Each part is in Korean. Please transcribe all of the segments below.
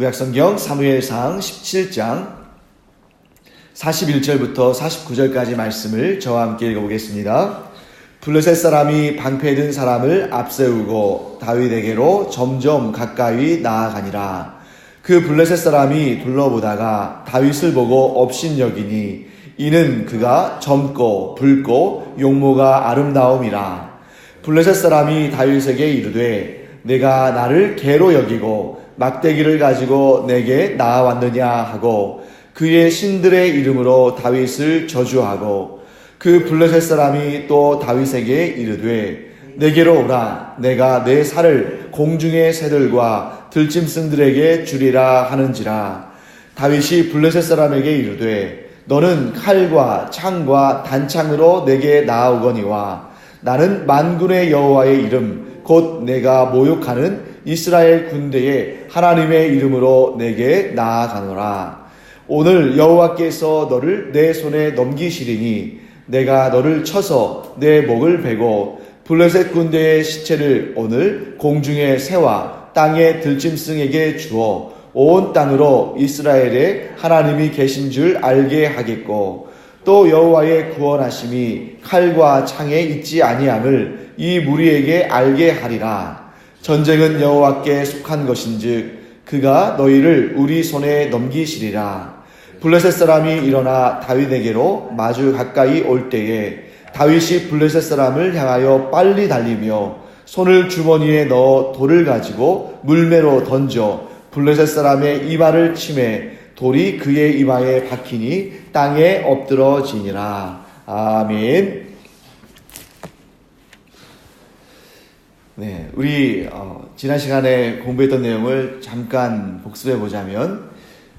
구약성경 사무엘상 17장 41절부터 49절까지 말씀을 저와 함께 읽어보겠습니다. 블레셋 사람이 방패 든 사람을 앞세우고 다윗에게로 점점 가까이 나아가니라. 그 블레셋 사람이 둘러보다가 다윗을 보고 업신여기니 이는 그가 젊고 붉고 용모가 아름다움이라. 블레셋 사람이 다윗에게 이르되 내가 나를 개로 여기고 막대기를 가지고 내게 나아왔느냐 하고 그의 신들의 이름으로 다윗을 저주하고 그 블레셋 사람이 또 다윗에게 이르되 내게로 오라. 내가 내 살을 공중의 새들과 들짐승들에게 주리라 하는지라. 다윗이 블레셋 사람에게 이르되 너는 칼과 창과 단창으로 내게 나아오거니와 나는 만군의 여호와의 이름 곧 내가 모욕하는 이스라엘 군대의 하나님의 이름으로 내게 나아가노라. 오늘 여호와께서 너를 내 손에 넘기시리니 내가 너를 쳐서 내 목을 베고 블레셋 군대의 시체를 오늘 공중의 새와 땅의 들짐승에게 주어 온 땅으로 이스라엘의 하나님이 계신 줄 알게 하겠고 또 여호와의 구원하심이 칼과 창에 있지 아니함을 이 무리에게 알게 하리라. 전쟁은 여호와께 속한 것인즉 그가 너희를 우리 손에 넘기시리라. 블레셋 사람이 일어나 다윗에게로 마주 가까이 올 때에 다윗이 블레셋 사람을 향하여 빨리 달리며 손을 주머니에 넣어 돌을 가지고 물매로 던져 블레셋 사람의 이마를 치매 돌이 그의 이마에 박히니 땅에 엎드러지니라. 아멘. 네, 우리 어, 지난 시간에 공부했던 내용을 잠깐 복습해 보자면,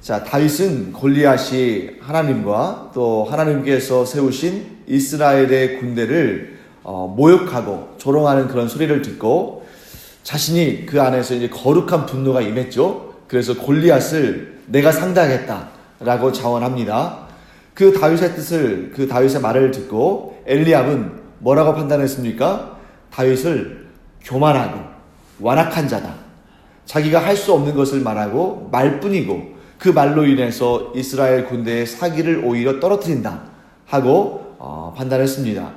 자 다윗은 골리앗이 하나님과 또 하나님께서 세우신 이스라엘의 군대를 어, 모욕하고 조롱하는 그런 소리를 듣고 자신이 그 안에서 이제 거룩한 분노가 임했죠. 그래서 골리앗을 내가 상대하겠다라고 자원합니다. 그 다윗의 뜻을 그 다윗의 말을 듣고 엘리압은 뭐라고 판단했습니까? 다윗을 교만하고 완악한 자다. 자기가 할 수 없는 것을 말하고 말뿐이고 그 말로 인해서 이스라엘 군대의 사기를 오히려 떨어뜨린다 하고 어, 판단했습니다.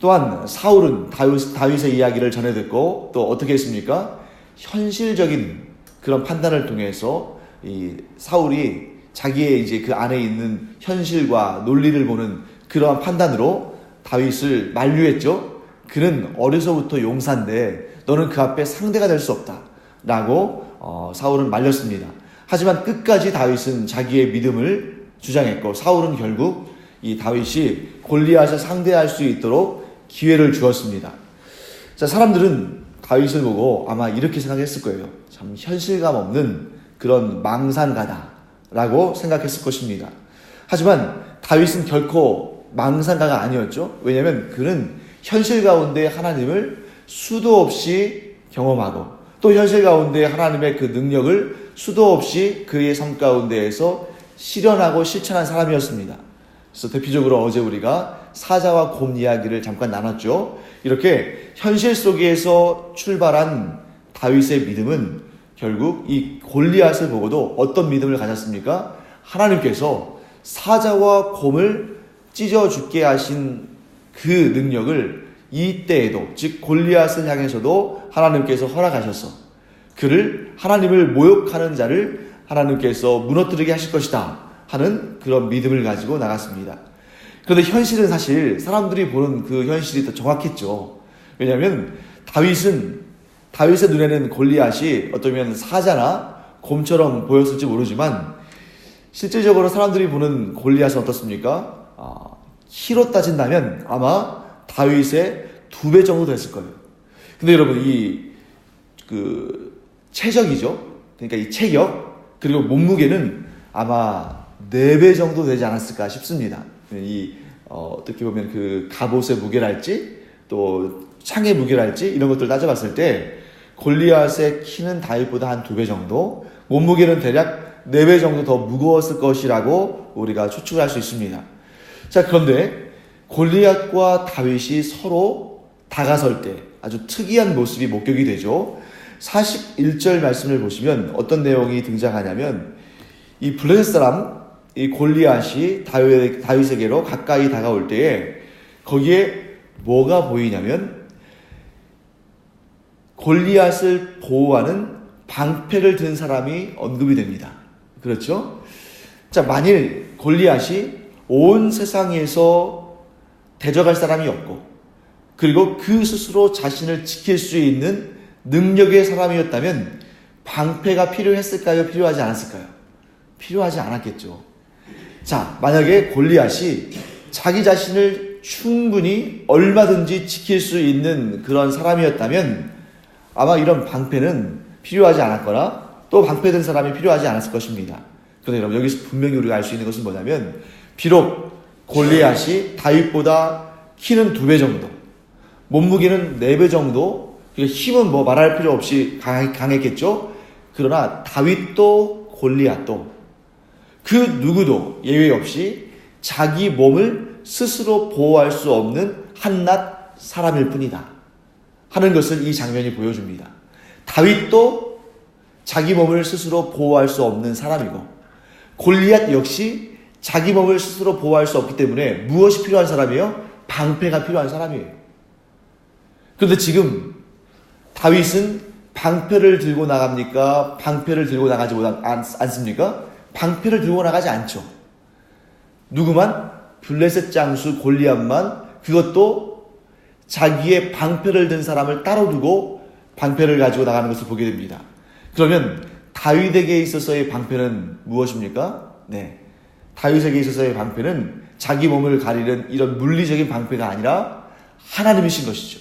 또한 사울은 다윗, 다윗 의 이야기를 전해 듣고 또 어떻게 했습니까? 현실적인 그런 판단을 통해서 이 사울이 자기의 이제 그 안에 있는 현실과 논리를 보는 그러한 판단으로 다윗을 만류했죠. 그는 어려서부터 용사인데 너는 그 앞에 상대가 될 수 없다. 라고 어, 사울은 말렸습니다. 하지만 끝까지 다윗은 자기의 믿음을 주장했고 사울은 결국 이 다윗이 골리앗을 상대할 수 있도록 기회를 주었습니다. 자, 사람들은 다윗을 보고 아마 이렇게 생각했을 거예요. 참 현실감 없는 그런 망상가다라고 생각했을 것입니다. 하지만 다윗은 결코 망상가가 아니었죠. 왜냐하면 그는 현실 가운데 하나님을 수도 없이 경험하고 또 현실 가운데 하나님의 그 능력을 수도 없이 그의 삶 가운데에서 실현하고 실천한 사람이었습니다. 그래서 대표적으로 어제 우리가 사자와 곰 이야기를 잠깐 나눴죠. 이렇게 현실 속에서 출발한 다윗의 믿음은 결국 이 골리앗을 보고도 어떤 믿음을 가졌습니까? 하나님께서 사자와 곰을 찢어 죽게 하신 그 능력을 이때에도 즉 골리앗을 향해서도 하나님께서 허락하셔서 그를 하나님을 모욕하는 자를 하나님께서 무너뜨리게 하실 것이다 하는 그런 믿음을 가지고 나갔습니다. 그런데 현실은 사실 사람들이 보는 그 현실이 더 정확했죠. 왜냐하면 다윗은 다윗의 눈에는 골리앗이 어쩌면 사자나 곰처럼 보였을지 모르지만 실질적으로 사람들이 보는 골리앗은 어떻습니까? 아, 키로 따진다면 아마 다윗의 두 배 정도 됐을 거예요. 근데 여러분 이 그 체적이죠. 그러니까 이 체격 그리고 몸무게는 아마 네 배 정도 되지 않았을까 싶습니다. 이 어, 떻게 보면 그 갑옷의 무게랄지 또 창의 무게랄지 이런 것들 따져봤을 때 골리앗의 키는 다윗보다 한 두 배 정도, 몸무게는 대략 네 배 정도 더 무거웠을 것이라고 우리가 추측을 할 수 있습니다. 자, 그런데 골리앗과 다윗이 서로 다가설 때 아주 특이한 모습이 목격이 되죠. 41절 말씀을 보시면 어떤 내용이 등장하냐면 이 블레셋 사람 이 골리앗이 다윗, 다윗에게로 가까이 다가올 때에 거기에 뭐가 보이냐면 골리앗을 보호하는 방패를 든 사람이 언급이 됩니다. 그렇죠? 자, 만일 골리앗이 온 세상에서 대적할 사람이 없고 그리고 그 스스로 자신을 지킬 수 있는 능력의 사람이었다면 방패가 필요했을까요? 필요하지 않았을까요? 필요하지 않았겠죠. 자, 만약에 골리앗이 자기 자신을 충분히 얼마든지 지킬 수 있는 그런 사람이었다면 아마 이런 방패는 필요하지 않았거나 또 방패된 사람이 필요하지 않았을 것입니다. 그런데 여러분 여기서 분명히 우리가 알 수 있는 것은 뭐냐면 비록 골리앗이 다윗보다 키는 두 배 정도, 몸무게는 네 배 정도, 힘은 뭐 말할 필요 없이 강했겠죠. 그러나 다윗도 골리앗도 그 누구도 예외 없이 자기 몸을 스스로 보호할 수 없는 한낱 사람일 뿐이다. 하는 것을 이 장면이 보여줍니다. 다윗도 자기 몸을 스스로 보호할 수 없는 사람이고 골리앗 역시 자기 몸을 스스로 보호할 수 없기 때문에 무엇이 필요한 사람이에요? 방패가 필요한 사람이에요. 그런데 지금 다윗은 방패를 들고 나갑니까? 방패를 들고 나가지 않습니까? 방패를 들고 나가지 않죠. 누구만? 블레셋 장수 골리앗만 그것도 자기의 방패를 든 사람을 따로 두고 방패를 가지고 나가는 것을 보게 됩니다. 그러면 다윗에게 있어서의 방패는 무엇입니까? 네. 다윗에게 있어서의 방패는 자기 몸을 가리는 이런 물리적인 방패가 아니라 하나님이신 것이죠.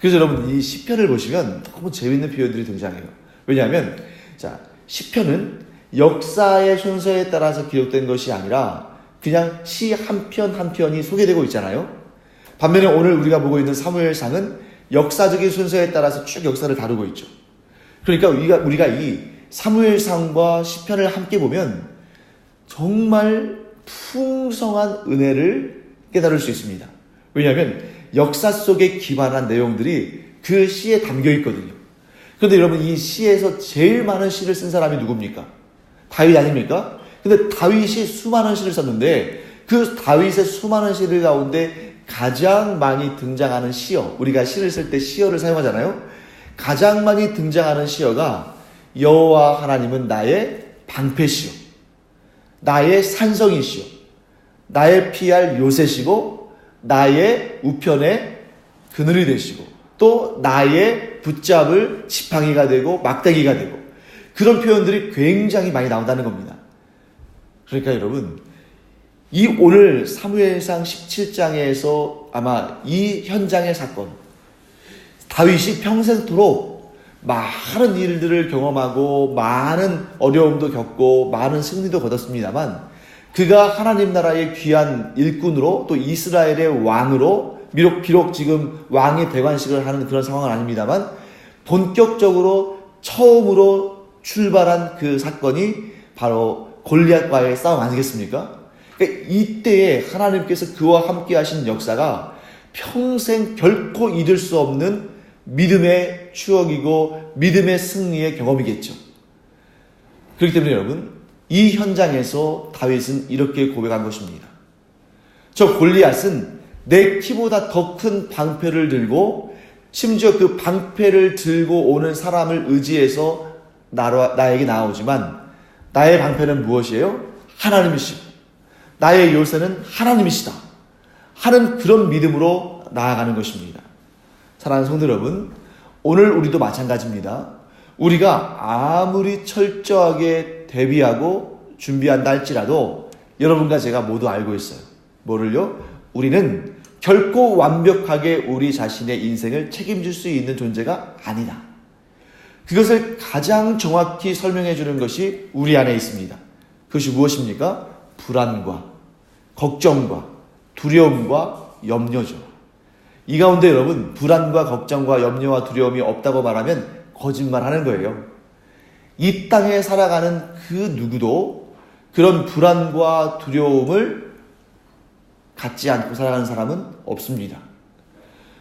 그래서 여러분 이 시편을 보시면 너무 재밌는 표현들이 등장해요. 왜냐하면 자 시편은 역사의 순서에 따라서 기록된 것이 아니라 그냥 시 한 편 한 편이 소개되고 있잖아요. 반면에 오늘 우리가 보고 있는 사무엘상은 역사적인 순서에 따라서 쭉 역사를 다루고 있죠. 그러니까 우리가 우리가 이 사무엘상과 시편을 함께 보면 정말 풍성한 은혜를 깨달을 수 있습니다. 왜냐하면 역사 속에 기반한 내용들이 그 시에 담겨 있거든요. 그런데 여러분 이 시에서 제일 많은 시를 쓴 사람이 누굽니까? 다윗 아닙니까? 근데 다윗이 수많은 시를 썼는데 그 다윗의 수많은 시를 가운데 가장 많이 등장하는 시어, 우리가 시를 쓸 때 시어를 사용하잖아요. 가장 많이 등장하는 시어가 여호와 하나님은 나의 방패시오, 나의 산성이시오, 나의 피할 요새시고 나의 우편의 그늘이 되시고 또 나의 붙잡을 지팡이가 되고 막대기가 되고 그런 표현들이 굉장히 많이 나온다는 겁니다. 그러니까 여러분, 이 오늘 사무엘상 17장에서 아마 이 현장의 사건, 다윗이 평생토록 많은 일들을 경험하고 많은 어려움도 겪고 많은 승리도 거뒀습니다만 그가 하나님 나라의 귀한 일꾼으로 또 이스라엘의 왕으로 비록 비록 지금 왕의 대관식을 하는 그런 상황은 아닙니다만 본격적으로 처음으로 출발한 그 사건이 바로 골리앗과의 싸움 아니겠습니까? 그러니까 이때에 하나님께서 그와 함께 하신 역사가 평생 결코 잊을 수 없는 믿음의 추억이고 믿음의 승리의 경험이겠죠. 그렇기 때문에 여러분, 이 현장에서 다윗은 이렇게 고백한 것입니다. 저 골리앗은 내 키보다 더 큰 방패를 들고 심지어 그 방패를 들고 오는 사람을 의지해서 나로, 나에게 나오지만 나의 방패는 무엇이에요? 하나님이시고 나의 요새는 하나님이시다. 하는 그런 믿음으로 나아가는 것입니다. 사랑하는 성도 여러분, 오늘 우리도 마찬가지입니다. 우리가 아무리 철저하게 대비하고 준비한다 할지라도 여러분과 제가 모두 알고 있어요. 뭐를요? 우리는 결코 완벽하게 우리 자신의 인생을 책임질 수 있는 존재가 아니다. 그것을 가장 정확히 설명해 주는 것이 우리 안에 있습니다. 그것이 무엇입니까? 불안과 걱정과 두려움과 염려죠. 이 가운데 여러분, 불안과 걱정과 염려와 두려움이 없다고 말하면 거짓말 하는 거예요. 이 땅에 살아가는 그 누구도 그런 불안과 두려움을 갖지 않고 살아가는 사람은 없습니다.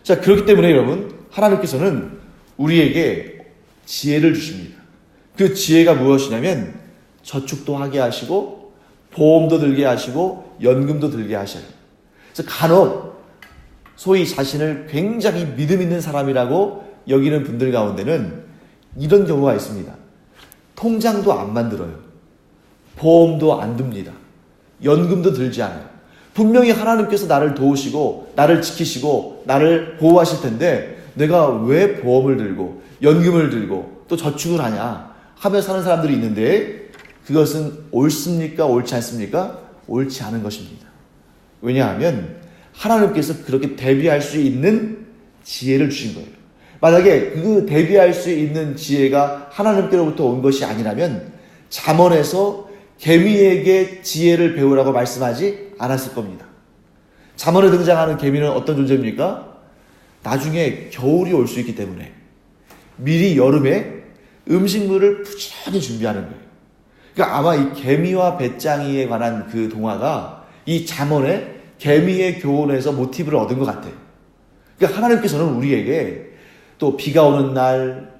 자, 그렇기 때문에 여러분, 하나님께서는 우리에게 지혜를 주십니다. 그 지혜가 무엇이냐면 저축도 하게 하시고 보험도 들게 하시고 연금도 들게 하셔요. 그래서 간혹 소위 자신을 굉장히 믿음 있는 사람이라고 여기는 분들 가운데는 이런 경우가 있습니다. 통장도 안 만들어요. 보험도 안 듭니다. 연금도 들지 않아요. 분명히 하나님께서 나를 도우시고 나를 지키시고 나를 보호하실 텐데 내가 왜 보험을 들고 연금을 들고 또 저축을 하냐 하며 사는 사람들이 있는데 그것은 옳습니까? 옳지 않습니까? 옳지 않은 것입니다. 왜냐하면 하나님께서 그렇게 대비할 수 있는 지혜를 주신 거예요. 만약에 그 대비할 수 있는 지혜가 하나님께로부터 온 것이 아니라면 잠언에서 개미에게 지혜를 배우라고 말씀하지 않았을 겁니다. 잠언에 등장하는 개미는 어떤 존재입니까? 나중에 겨울이 올 수 있기 때문에 미리 여름에 음식물을 부지런히 준비하는 거예요. 그러니까 아마 이 개미와 배짱이에 관한 그 동화가 이 잠언에 개미의 교훈에서 모티브를 얻은 것 같아요. 그러니까 하나님께서는 우리에게 또 비가 오는 날,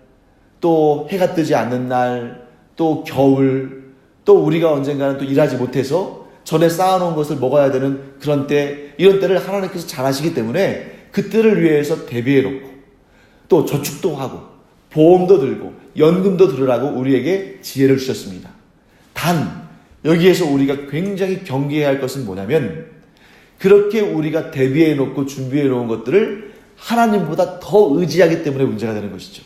또 해가 뜨지 않는 날, 또 겨울, 또 우리가 언젠가는 또 일하지 못해서 전에 쌓아놓은 것을 먹어야 되는 그런 때, 이런 때를 하나님께서 잘 아시기 때문에 그때를 위해서 대비해 놓고, 또 저축도 하고, 보험도 들고, 연금도 들으라고 우리에게 지혜를 주셨습니다. 단, 여기에서 우리가 굉장히 경계해야 할 것은 뭐냐면, 그렇게 우리가 대비해 놓고 준비해 놓은 것들을 하나님보다 더 의지하기 때문에 문제가 되는 것이죠.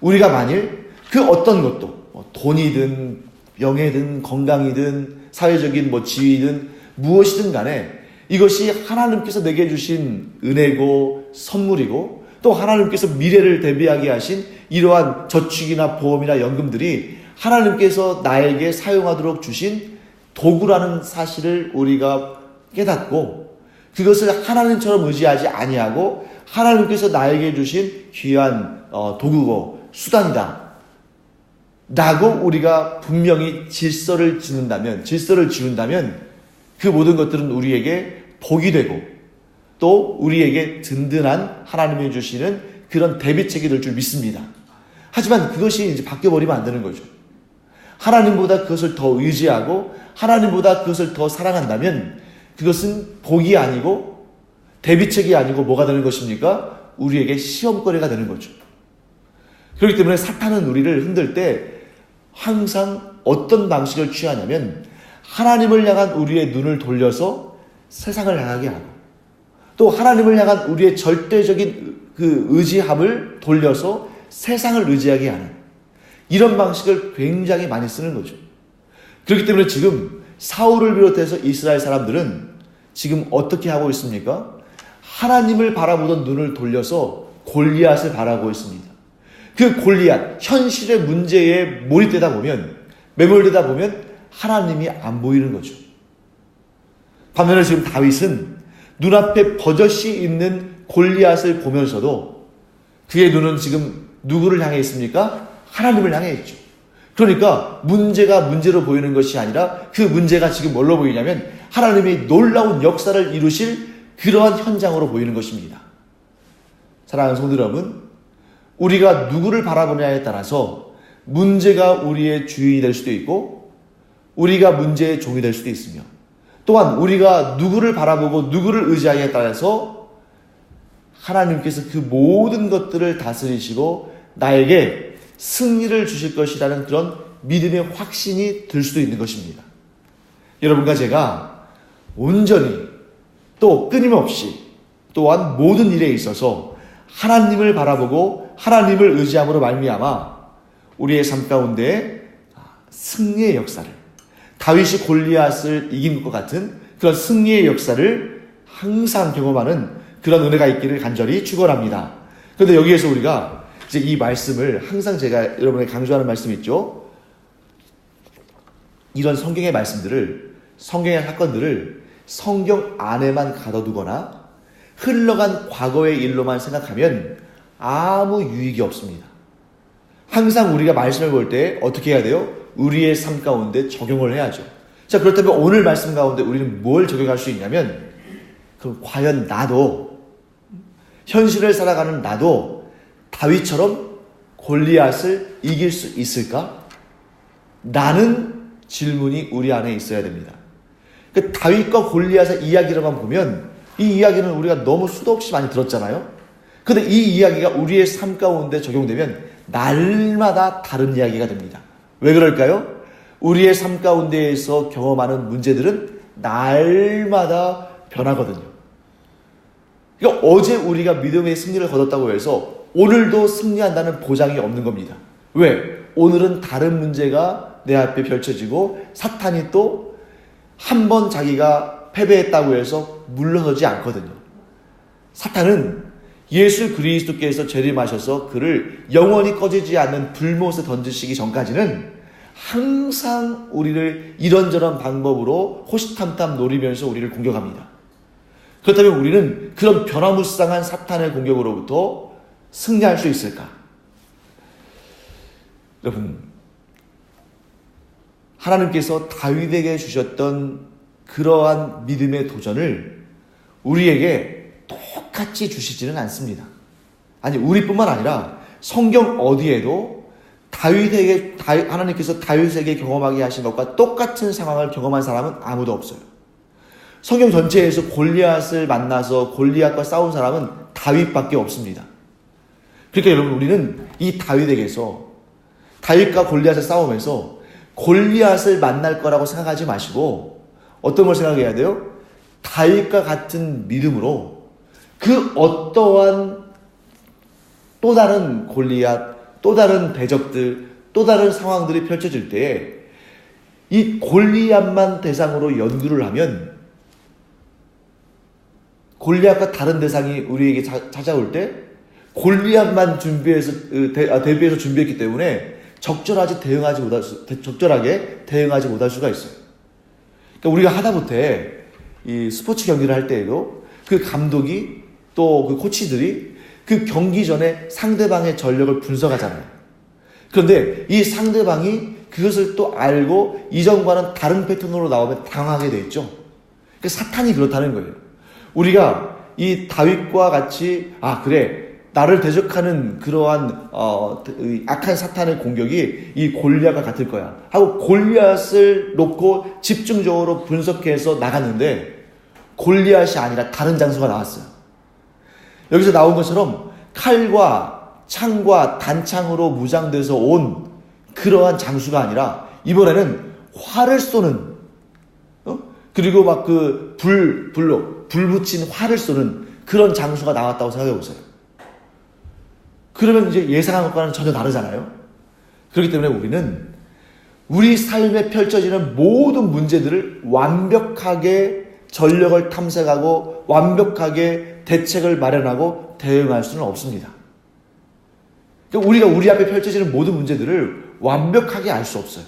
우리가 만일 그 어떤 것도, 뭐 돈이든, 명예든, 건강이든, 사회적인 뭐 지위든, 무엇이든 간에 이것이 하나님께서 내게 주신 은혜고 선물이고 또 하나님께서 미래를 대비하게 하신 이러한 저축이나 보험이나 연금들이 하나님께서 나에게 사용하도록 주신 도구라는 사실을 우리가 깨닫고 그것을 하나님처럼 의지하지 아니하고 하나님께서 나에게 주신 귀한 어, 도구고 수단이다. 라고 우리가 분명히 질서를 짓는다면, 질서를 지운다면 그 모든 것들은 우리에게 복이 되고 또 우리에게 든든한 하나님이 주시는 그런 대비책이 될 줄 믿습니다. 하지만 그것이 이제 바뀌어버리면 안 되는 거죠. 하나님보다 그것을 더 의지하고 하나님보다 그것을 더 사랑한다면 그것은 복이 아니고 대비책이 아니고 뭐가 되는 것입니까? 우리에게 시험거리가 되는 거죠. 그렇기 때문에 사탄은 우리를 흔들 때 항상 어떤 방식을 취하냐면 하나님을 향한 우리의 눈을 돌려서 세상을 향하게 하고 또 하나님을 향한 우리의 절대적인 그 의지함을 돌려서 세상을 의지하게 하는 이런 방식을 굉장히 많이 쓰는 거죠. 그렇기 때문에 지금 사울을 비롯해서 이스라엘 사람들은 지금 어떻게 하고 있습니까? 하나님을 바라보던 눈을 돌려서 골리앗을 바라고 있습니다. 그 골리앗, 현실의 문제에 몰입되다 보면, 매몰되다 보면 하나님이 안 보이는 거죠. 반면에 지금 다윗은 눈앞에 버젓이 있는 골리앗을 보면서도 그의 눈은 지금 누구를 향해 있습니까? 하나님을 향해 있죠. 그러니까 문제가 문제로 보이는 것이 아니라 그 문제가 지금 뭘로 보이냐면 하나님이 놀라운 역사를 이루실 그러한 현장으로 보이는 것입니다. 사랑하는 성도 여러분, 우리가 누구를 바라보냐에 따라서 문제가 우리의 주인이 될 수도 있고 우리가 문제의 종이 될 수도 있으며 또한 우리가 누구를 바라보고 누구를 의지하냐에 따라서 하나님께서 그 모든 것들을 다스리시고 나에게 승리를 주실 것이라는 그런 믿음의 확신이 들 수도 있는 것입니다. 여러분과 제가 온전히 또 끊임없이 또한 모든 일에 있어서 하나님을 바라보고 하나님을 의지함으로 말미암아 우리의 삶 가운데 승리의 역사를 다윗이 골리앗을 이긴 것 같은 그런 승리의 역사를 항상 경험하는 그런 은혜가 있기를 간절히 축원합니다. 그런데 여기에서 우리가 이제 이 말씀을 항상 제가 여러분에게 강조하는 말씀 있죠. 이런 성경의 말씀들을 성경의 사건들을 성경 안에만 가둬두거나 흘러간 과거의 일로만 생각하면 아무 유익이 없습니다. 항상 우리가 말씀을 볼 때 어떻게 해야 돼요? 우리의 삶 가운데 적용을 해야죠. 자, 그렇다면 오늘 말씀 가운데 우리는 뭘 적용할 수 있냐면, 그럼 과연 나도, 현실을 살아가는 나도 다윗처럼 골리앗을 이길 수 있을까? 라는 질문이 우리 안에 있어야 됩니다. 그 다윗과 골리앗의 이야기로만 보면 이 이야기는 우리가 너무 수도 없이 많이 들었잖아요. 근데 이 이야기가 우리의 삶 가운데 적용되면 날마다 다른 이야기가 됩니다. 왜 그럴까요? 우리의 삶 가운데에서 경험하는 문제들은 날마다 변하거든요. 그러니까 어제 우리가 믿음의 승리를 거뒀다고 해서 오늘도 승리한다는 보장이 없는 겁니다. 왜? 오늘은 다른 문제가 내 앞에 펼쳐지고 사탄이 또 한 번 자기가 패배했다고 해서 물러서지 않거든요. 사탄은 예수 그리스도께서 재림하셔서 그를 영원히 꺼지지 않는 불못에 던지시기 전까지는 항상 우리를 이런저런 방법으로 호시탐탐 노리면서 우리를 공격합니다. 그렇다면 우리는 그런 변화무쌍한 사탄의 공격으로부터 승리할 수 있을까? 여러분, 하나님께서 다윗에게 주셨던 그러한 믿음의 도전을 우리에게 똑같이 주시지는 않습니다. 아니, 우리뿐만 아니라 성경 어디에도 다윗에게, 하나님께서 다윗에게 경험하게 하신 것과 똑같은 상황을 경험한 사람은 아무도 없어요. 성경 전체에서 골리앗을 만나서 골리앗과 싸운 사람은 다윗밖에 없습니다. 그러니까 여러분 우리는 이 다윗에게서 다윗과 골리앗을 싸우면서 골리앗을 만날 거라고 생각하지 마시고 어떤 걸 생각해야 돼요? 다윗과 같은 믿음으로 그 어떠한 또 다른 골리앗, 또 다른 대적들, 또 다른 상황들이 펼쳐질 때이 골리앗만 대상으로 연구를 하면 골리앗과 다른 대상이 우리에게 자, 찾아올 때 골리앗만 준비해서 아, 대비해서 준비했기 때문에 적절하지 대응하지 못할 수, 적절하게 대응하지 못할 수가 있어요. 그러니까 우리가 하다못해 이 스포츠 경기를 할 때에도 그 감독이 또 그 코치들이 그 경기 전에 상대방의 전력을 분석하잖아요. 그런데 이 상대방이 그것을 또 알고 이전과는 다른 패턴으로 나오면 당하게 돼 있죠. 그 사탄이 그렇다는 거예요. 우리가 이 다윗과 같이 아 그래 나를 대적하는 그러한 어, 악한 사탄의 공격이 이 골리앗과 같을 거야 하고 골리앗을 놓고 집중적으로 분석해서 나갔는데 골리앗이 아니라 다른 장수가 나왔어요. 여기서 나온 것처럼 칼과 창과 단창으로 무장돼서 온 그러한 장수가 아니라 이번에는 활을 쏘는 어? 그리고 막 그 불 불로 불 붙인 활을 쏘는 그런 장수가 나왔다고 생각해 보세요. 그러면 이제 예상한 것과는 전혀 다르잖아요. 그렇기 때문에 우리는 우리 삶에 펼쳐지는 모든 문제들을 완벽하게 전력을 탐색하고 완벽하게 대책을 마련하고 대응할 수는 없습니다. 그러니까 우리가 우리 앞에 펼쳐지는 모든 문제들을 완벽하게 알 수 없어요.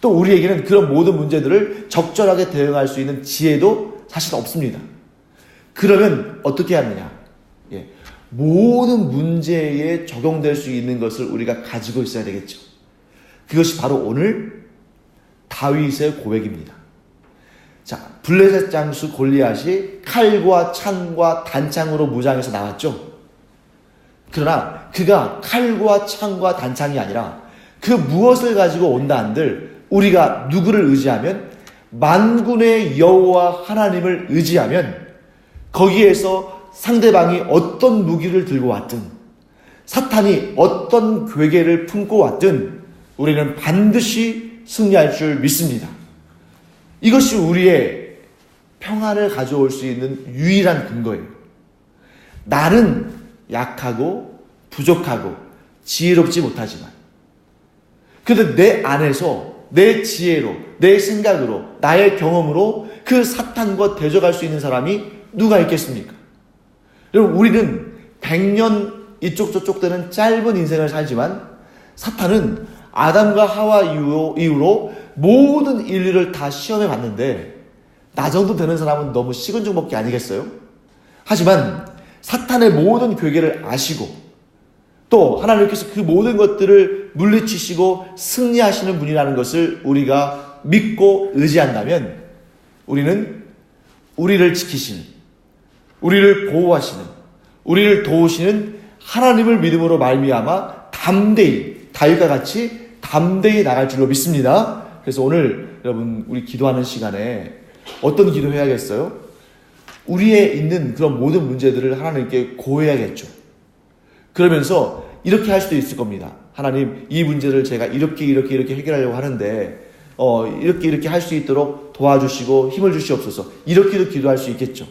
또 우리에게는 그런 모든 문제들을 적절하게 대응할 수 있는 지혜도 사실 없습니다. 그러면 어떻게 하느냐? 예. 모든 문제에 적용될 수 있는 것을 우리가 가지고 있어야 되겠죠. 그것이 바로 오늘 다윗의 고백입니다. 자, 블레셋 장수 골리앗이 칼과 창과 단창으로 무장해서 나왔죠. 그러나 그가 칼과 창과 단창이 아니라 그 무엇을 가지고 온다 한들 우리가 누구를 의지하면 만군의 여호와 하나님을 의지하면 거기에서 상대방이 어떤 무기를 들고 왔든 사탄이 어떤 괴계를 품고 왔든 우리는 반드시 승리할 줄 믿습니다. 이것이 우리의 평안을 가져올 수 있는 유일한 근거예요. 나는 약하고 부족하고 지혜롭지 못하지만 그런데 내 안에서 내 지혜로 내 생각으로 나의 경험으로 그 사탄과 대적할 수 있는 사람이 누가 있겠습니까? 여러분, 우리는 100년 이쪽 저쪽 되는 짧은 인생을 살지만 사탄은 아담과 하와 이후로, 모든 인류를 다 시험해 봤는데 나 정도 되는 사람은 너무 식은 죽 먹기 아니겠어요? 하지만 사탄의 모든 괴계를 아시고 또 하나님께서 그 모든 것들을 물리치시고 승리하시는 분이라는 것을 우리가 믿고 의지한다면 우리는 우리를 지키시는 우리를 보호하시는 우리를 도우시는 하나님을 믿음으로 말미암아 담대히 다윗과 같이 담대히 나갈 줄로 믿습니다. 그래서 오늘 여러분 우리 기도하는 시간에 어떤 기도 해야겠어요? 우리의 있는 그런 모든 문제들을 하나님께 고해야겠죠. 그러면서 이렇게 할 수도 있을 겁니다. 하나님, 이 문제를 제가 이렇게 이렇게 이렇게 해결하려고 하는데 어, 이렇게 이렇게 할 수 있도록 도와주시고 힘을 주시옵소서. 이렇게도 기도할 수 있겠죠.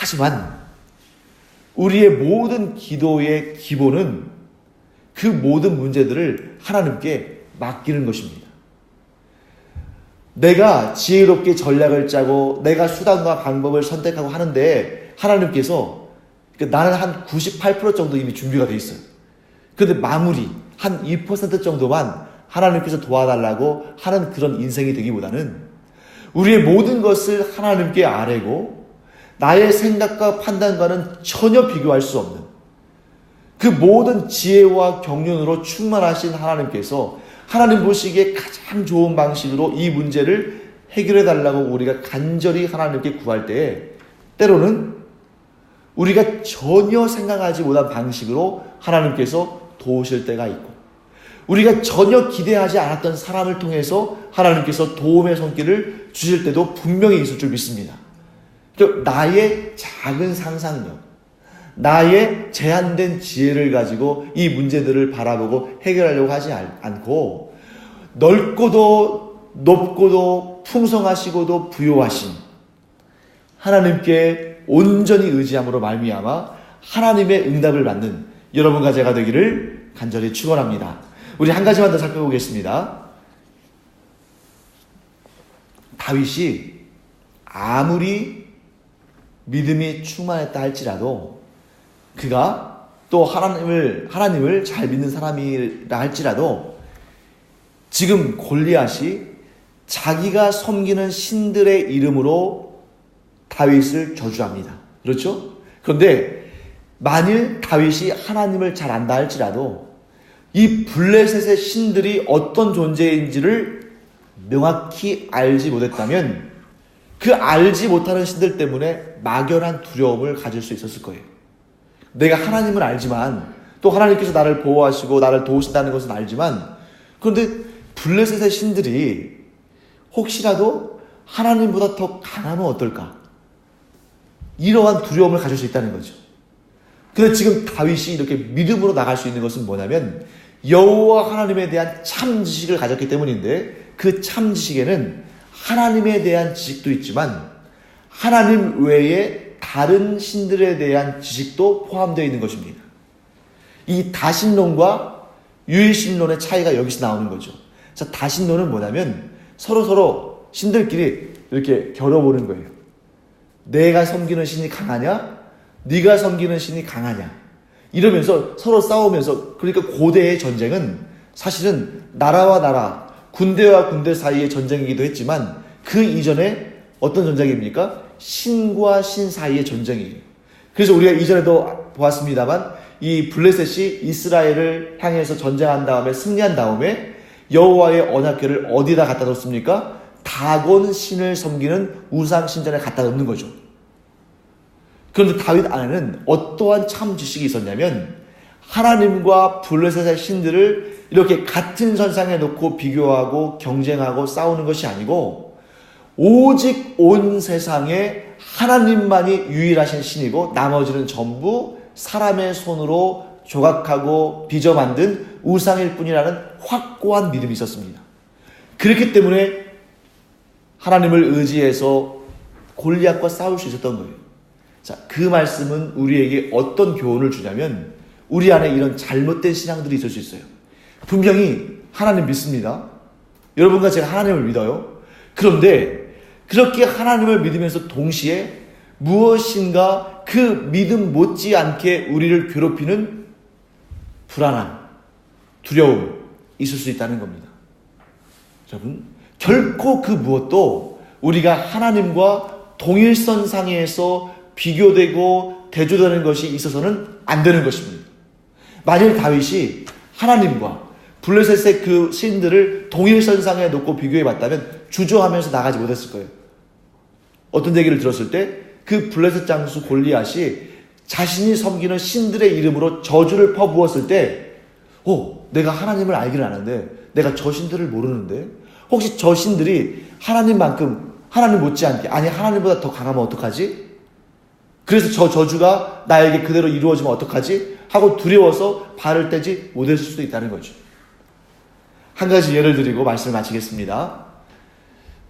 하지만 우리의 모든 기도의 기본은 그 모든 문제들을 하나님께 맡기는 것입니다. 내가 지혜롭게 전략을 짜고 내가 수단과 방법을 선택하고 하는데 하나님께서 그 나는 한 98% 정도 이미 준비가 돼 있어요. 근데 마무리 한 2% 정도만 하나님께서 도와달라고 하는 그런 인생이 되기보다는 우리의 모든 것을 하나님께 아뢰고 나의 생각과 판단과는 전혀 비교할 수 없는 그 모든 지혜와 경륜으로 충만하신 하나님께서 하나님 보시기에 가장 좋은 방식으로 이 문제를 해결해 달라고 우리가 간절히 하나님께 구할 때에 때로는 우리가 전혀 생각하지 못한 방식으로 하나님께서 도우실 때가 있고 우리가 전혀 기대하지 않았던 사람을 통해서 하나님께서 도움의 손길을 주실 때도 분명히 있을 줄 믿습니다. 나의 작은 상상력, 나의 제한된 지혜를 가지고 이 문제들을 바라보고 해결하려고 하지 않고 넓고도 높고도 풍성하시고도 부요하신 하나님께 온전히 의지함으로 말미암아 하나님의 응답을 받는 여러분과 제가 되기를 간절히 축원합니다. 우리 한 가지만 더 살펴보겠습니다. 다윗이 아무리 믿음이 충만했다 할지라도 그가 또 하나님을 하나님을 잘 믿는 사람이라 할지라도 지금 골리앗이 자기가 섬기는 신들의 이름으로 다윗을 저주합니다. 그렇죠? 그런데 만일 다윗이 하나님을 잘 안다 할지라도 이 블레셋의 신들이 어떤 존재인지를 명확히 알지 못했다면 그 알지 못하는 신들 때문에 막연한 두려움을 가질 수 있었을 거예요. 내가 하나님을 알지만 또 하나님께서 나를 보호하시고 나를 도우신다는 것은 알지만 그런데 블레셋의 신들이 혹시라도 하나님보다 더 강하면 어떨까? 이러한 두려움을 가질 수 있다는 거죠. 근데 지금 다윗이 이렇게 믿음으로 나갈 수 있는 것은 뭐냐면 여호와 하나님에 대한 참 지식을 가졌기 때문인데 그 참 지식에는 하나님에 대한 지식도 있지만 하나님 외에 다른 신들에 대한 지식도 포함되어 있는 것입니다. 이 다신론과 유일신론의 차이가 여기서 나오는 거죠. 자, 다신론은 뭐냐면 서로 서로 신들끼리 이렇게 겨뤄보는 거예요. 내가 섬기는 신이 강하냐? 네가 섬기는 신이 강하냐? 이러면서 서로 싸우면서 그러니까 고대의 전쟁은 사실은 나라와 나라, 군대와 군대 사이의 전쟁이기도 했지만 그 이전에 어떤 전쟁입니까? 신과 신 사이의 전쟁이에요. 그래서 우리가 이전에도 보았습니다만 이 블레셋이 이스라엘을 향해서 전쟁한 다음에 승리한 다음에 여호와의 언약궤를 어디다 갖다 뒀습니까? 다곤 신을 섬기는 우상 신전에 갖다 놓는 거죠. 그런데 다윗 안에는 어떠한 참 지식이 있었냐면 하나님과 블레셋의 신들을 이렇게 같은 선상에 놓고 비교하고 경쟁하고 싸우는 것이 아니고 오직 온 세상에 하나님만이 유일하신 신이고 나머지는 전부 사람의 손으로 조각하고 빚어 만든 우상일 뿐이라는 확고한 믿음이 있었습니다. 그렇기 때문에 하나님을 의지해서 골리앗과 싸울 수 있었던 거예요. 자, 그 말씀은 우리에게 어떤 교훈을 주냐면 우리 안에 이런 잘못된 신앙들이 있을 수 있어요. 분명히 하나님 믿습니다. 여러분과 제가 하나님을 믿어요. 그런데 그렇게 하나님을 믿으면서 동시에 무엇인가 그 믿음 못지않게 우리를 괴롭히는 불안함, 두려움 있을 수 있다는 겁니다. 여러분, 결코 그 무엇도 우리가 하나님과 동일선 상에서 비교되고 대조되는 것이 있어서는 안 되는 것입니다. 만일 다윗이 하나님과 블레셋의 그 신들을 동일선상에 놓고 비교해 봤다면 주저하면서 나가지 못했을 거예요. 어떤 얘기를 들었을 때 그 블레셋 장수 골리앗이 자신이 섬기는 신들의 이름으로 저주를 퍼부었을 때 어, 내가 하나님을 알기는 아는데 내가 저 신들을 모르는데 혹시 저 신들이 하나님만큼 하나님 못지않게 아니 하나님보다 더 강하면 어떡하지? 그래서 저 저주가 나에게 그대로 이루어지면 어떡하지? 하고 두려워서 발을 떼지 못했을 수도 있다는 거죠. 한 가지 예를 드리고 말씀을 마치겠습니다.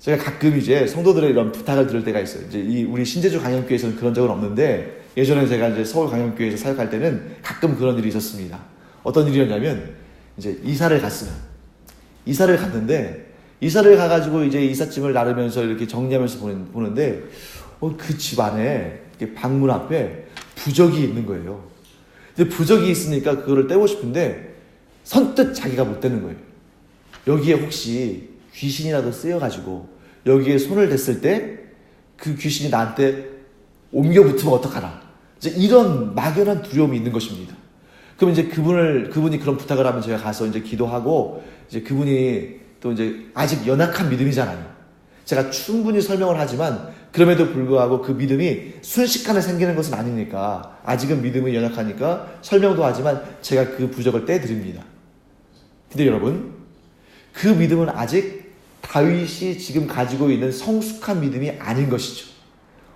제가 가끔 이제 성도들의 이런 부탁을 들을 때가 있어요. 이제 이 우리 신제주 강영교회에서는 그런 적은 없는데 예전에 제가 이제 서울 강영교회에서 사역할 때는 가끔 그런 일이 있었습니다. 어떤 일이었냐면 이제 이사를 갔어요. 이사를 갔는데 이사를 가가지고 이제 이삿짐을 나르면서 이렇게 정리하면서 보는, 보는데 어, 그 집 안에 이렇게 방문 앞에 부적이 있는 거예요. 근데 부적이 있으니까 그거를 떼고 싶은데 선뜻 자기가 못 떼는 거예요. 여기에 혹시 귀신이라도 쓰여가지고 여기에 손을 댔을 때 그 귀신이 나한테 옮겨 붙으면 어떡하나. 이제 이런 막연한 두려움이 있는 것입니다. 그럼 이제 그분을, 그분이 그런 부탁을 하면 제가 가서 이제 기도하고 이제 그분이 또 이제 아직 연약한 믿음이잖아요. 제가 충분히 설명을 하지만 그럼에도 불구하고 그 믿음이 순식간에 생기는 것은 아니니까 아직은 믿음이 연약하니까 설명도 하지만 제가 그 부적을 떼드립니다. 근데 여러분, 그 믿음은 아직 다윗이 지금 가지고 있는 성숙한 믿음이 아닌 것이죠.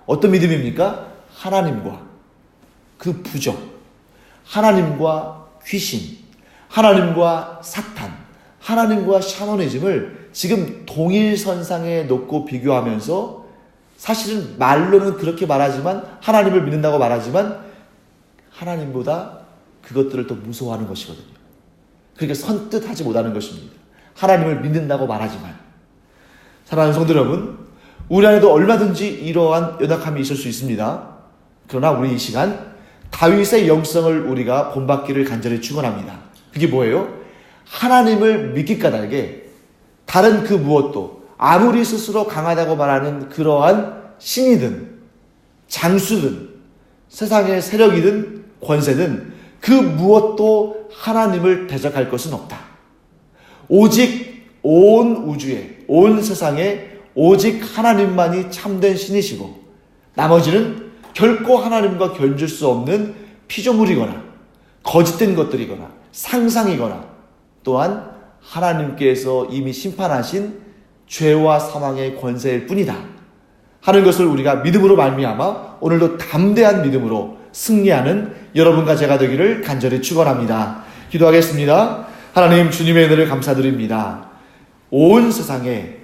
어떤 믿음입니까? 하나님과 그 부적, 하나님과 귀신, 하나님과 사탄, 하나님과 샤머니즘을 지금 동일선상에 놓고 비교하면서 사실은 말로는 그렇게 말하지만 하나님을 믿는다고 말하지만 하나님보다 그것들을 더 무서워하는 것이거든요. 그러니까 선뜻 하지 못하는 것입니다. 하나님을 믿는다고 말하지만 사랑하는 성도 여러분, 우리 안에도 얼마든지 이러한 연약함이 있을 수 있습니다. 그러나 우리 이 시간 다윗의 영성을 우리가 본받기를 간절히 축원합니다. 그게 뭐예요? 하나님을 믿기 까닭에 다른 그 무엇도 아무리 스스로 강하다고 말하는 그러한 신이든 장수든 세상의 세력이든 권세든 그 무엇도 하나님을 대적할 것은 없다. 오직 온 우주에, 온 세상에 오직 하나님만이 참된 신이시고 나머지는 결코 하나님과 견줄 수 없는 피조물이거나 거짓된 것들이거나 상상이거나 또한 하나님께서 이미 심판하신 죄와 사망의 권세일 뿐이다. 하는 것을 우리가 믿음으로 말미암아 오늘도 담대한 믿음으로 승리하는 여러분과 제가 되기를 간절히 축원합니다. 기도하겠습니다. 하나님 주님의 은혜를 감사드립니다. 온 세상에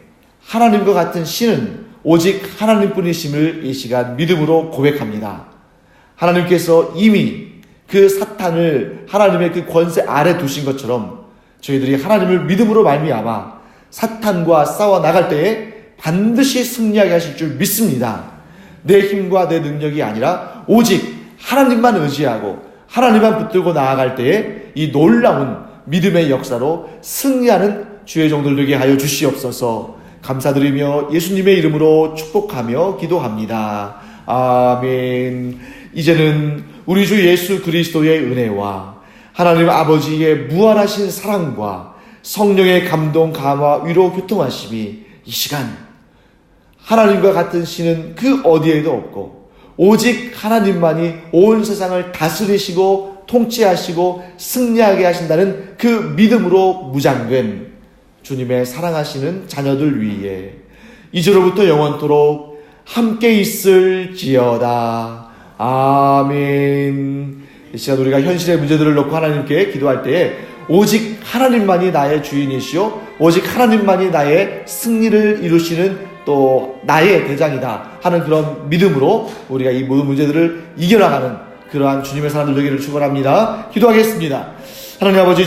하나님과 같은 신은 오직 하나님뿐이심을 이 시간 믿음으로 고백합니다. 하나님께서 이미 그 사탄을 하나님의 그 권세 아래 두신 것처럼 저희들이 하나님을 믿음으로 말미암아 사탄과 싸워 나갈 때에 반드시 승리하게 하실 줄 믿습니다. 내 힘과 내 능력이 아니라 오직 하나님만 의지하고 하나님만 붙들고 나아갈 때에 이 놀라운 믿음의 역사로 승리하는 주의 종들 되게 하여 주시옵소서. 감사드리며 예수님의 이름으로 축복하며 기도합니다. 아멘. 이제는 우리 주 예수 그리스도의 은혜와 하나님 아버지의 무한하신 사랑과 성령의 감동, 감화, 위로, 교통하심이 이 시간 하나님과 같은 신은 그 어디에도 없고 오직 하나님만이 온 세상을 다스리시고 통치하시고 승리하게 하신다는 그 믿음으로 무장된 주님의 사랑하시는 자녀들 위에 이제로부터 영원토록 함께 있을지어다. 아멘. 이 시간 우리가 현실의 문제들을 놓고 하나님께 기도할 때에 오직 하나님만이 나의 주인이시오. 오직 하나님만이 나의 승리를 이루시는 또 나의 대장이다 하는 그런 믿음으로 우리가 이 모든 문제들을 이겨나가는 그러한 주님의 사람들 되기를 축원합니다. 기도하겠습니다. 하나님 아버지